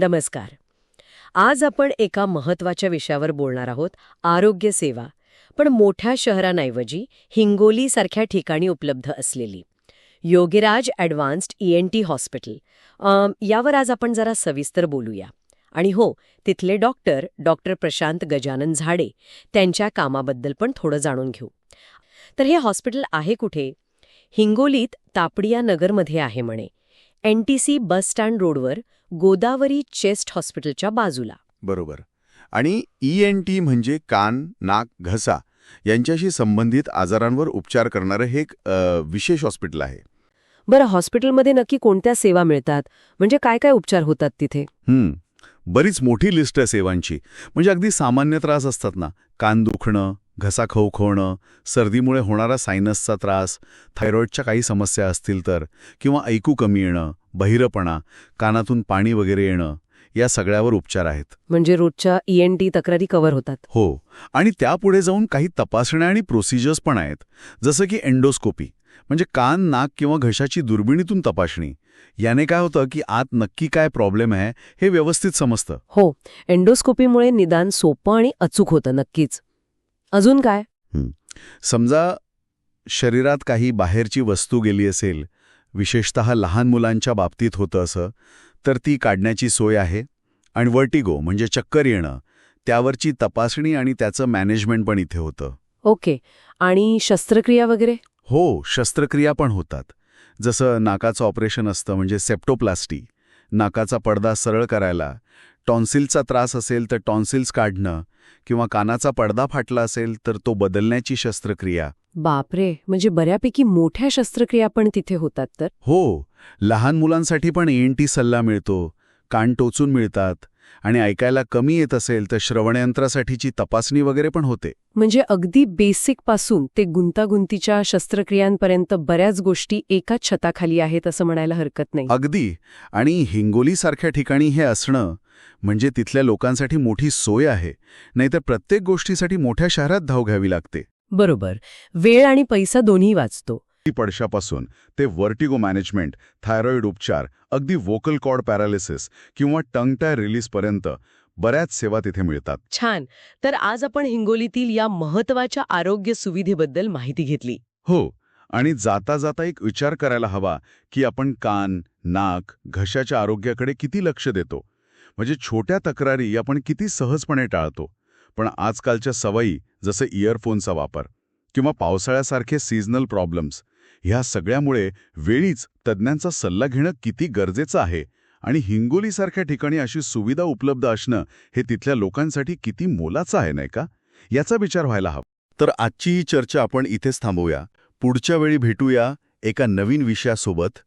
नमस्कार. आज आपण एका महत्त्वाच्या विषयावर बोलणार आहोत आरोग्य सेवा. पण मोठ्या शहरांऐवजी हिंगोलीसारख्या ठिकाणी उपलब्ध असलेली. Yogiraj advanced E N T hospital. यावर आज आपण जरा सविस्तर बोलूया. आणि हो तिथले डॉक्टर डॉक्टर प्रशांत गजानन झाडे त्यांच्या कामाबद्दल पण थोडं जाणून घेऊ. तर हे हॉस्पिटल आहे कुठे? हिंगोलीत तापडिया नगरमध्ये आहे म्हणे. N T C bus stand रोडवर गोदावरी चेस्ट हॉस्पिटलच्या बाजूला. बरोबर. आणि ई एन टी म्हणजे कान नाक घसा यांच्याशी संबंधित आजारांवर उपचार करणारं हे एक विशेष हॉस्पिटल आहे. बरं हॉस्पिटलमध्ये नक्की कोणत्या सेवा मिळतात? म्हणजे काय काय उपचार होतात तिथे? बरीच मोठी लिस्ट आहे सेवांची. म्हणजे अगदी सामान्य त्रास असतात ना. कान दुखणं घसा खवखवणं सर्दीमुळे होणारा सायनसचा त्रास थायरॉईडच्या काही समस्या असतील तर किंवा ऐकू कमी येणं बहिरपणा कानातून पाणी वगैरे येणं या सगळ्यावर उपचार आहेत. म्हणजे रोजच्या ई एन टी तक्रारी कव्हर होतात. हो आणि त्यापुढे जाऊन काही तपासण्या आणि प्रोसिजर्स पण आहेत. जसं की एंडोस्कोपी म्हणजे कान नाक किंवा घशाची दुर्बिणीतून तपासणी. याने काय होतं की आत नक्की काय प्रॉब्लेम आहे हे व्यवस्थित समजतं. हो एंडोस्कोपीमुळे निदान सोपं आणि अचूक होतं नक्कीच. अजून काय? समजा शरीरात काही बाहेरची वस्तू गेली असेल विशेषतः लहान मुलांच्या बाबतीत होतं असं तर ती काढण्याची सोय आहे. आणि वर्टिगो म्हणजे चक्कर येणं त्यावरची तपासणी आणि त्याचं मॅनेजमेंट पण इथे होतं. ओके. आणि शस्त्रक्रिया वगैरे? हो शस्त्रक्रिया पण होतात. जसं नाकाचं ऑपरेशन असतं म्हणजे सेप्टोप्लास्टी. नाकाचा पडदा सरळ करायला टॉन्सिलचा त्रास असेल तर टॉन्सिल्स काढणं किंवा कानाचा पडदा फाटला असेल तर तो बदलण्याची शस्त्रक्रिया. बापरे! म्हणजे बऱ्यापैकी मोठ्या शस्त्रक्रिया पण तिथे होतात तर? हो लहान मुलांसाठी पण एन टी सल्ला मिळतो कान टोचून मिळतात आणि ऐकायला कमी येत असेल तर श्रवणयंत्रासाठीची तपासणी वगैरे पण होते. म्हणजे अगदी बेसिकपासून ते गुंतागुंतीच्या शस्त्रक्रियांपर्यंत बऱ्याच गोष्टी एकाच छताखाली आहेत असं म्हणायला हरकत नाही. अगदी. आणि हिंगोलीसारख्या ठिकाणी हे असणं म्हणजे तिथल्या लोकांसाठी मोठी सोय आहे नाहीतर प्रत्येक गोष्टीसाठी मोठ्या शहरात धाव घ्यावी लागते. बरोबर. वेळ आणि पैसा दोन्ही वाचतो. पडशापासून ते वर्टिगो मॅनेजमेंट थायरॉइड उपचार अगदी वोकल कॉर्ड पॅरालिसिस किंवा टंग टाय रिलीजपर्यंत बऱ्याच सेवा तिथे मिळतात. छान. तर आज आपण हिंगोलीतील या महत्त्वाच्या आरोग्य सुविधेबद्दल माहिती घेतली. हो आणि जाता जाता एक विचार करायला हवा की आपण कान नाक घशाच्या आरोग्याकडे किती लक्ष देतो. म्हणजे छोट्या तक्रारी आपण किती सहजपणे टाळतो. पण आजकालच्या सवयी जसं इयरफोनचा वापर किंवा पावसाळ्यासारखे सीझनल प्रॉब्लेम्स ह्या सगळ्यामुळे वेळीच तज्ज्ञांचा सल्ला घेणं किती गरजेचं आहे आणि हिंगोलीसारख्या ठिकाणी अशी सुविधा उपलब्ध असणं हे तिथल्या लोकांसाठी किती मोलाचं आहे नाही का? याचा विचार व्हायला हवा. तर आजची ही चर्चा आपण इथेच थांबवूया. पुढच्या वेळी भेटूया एका नवीन विषयासोबत.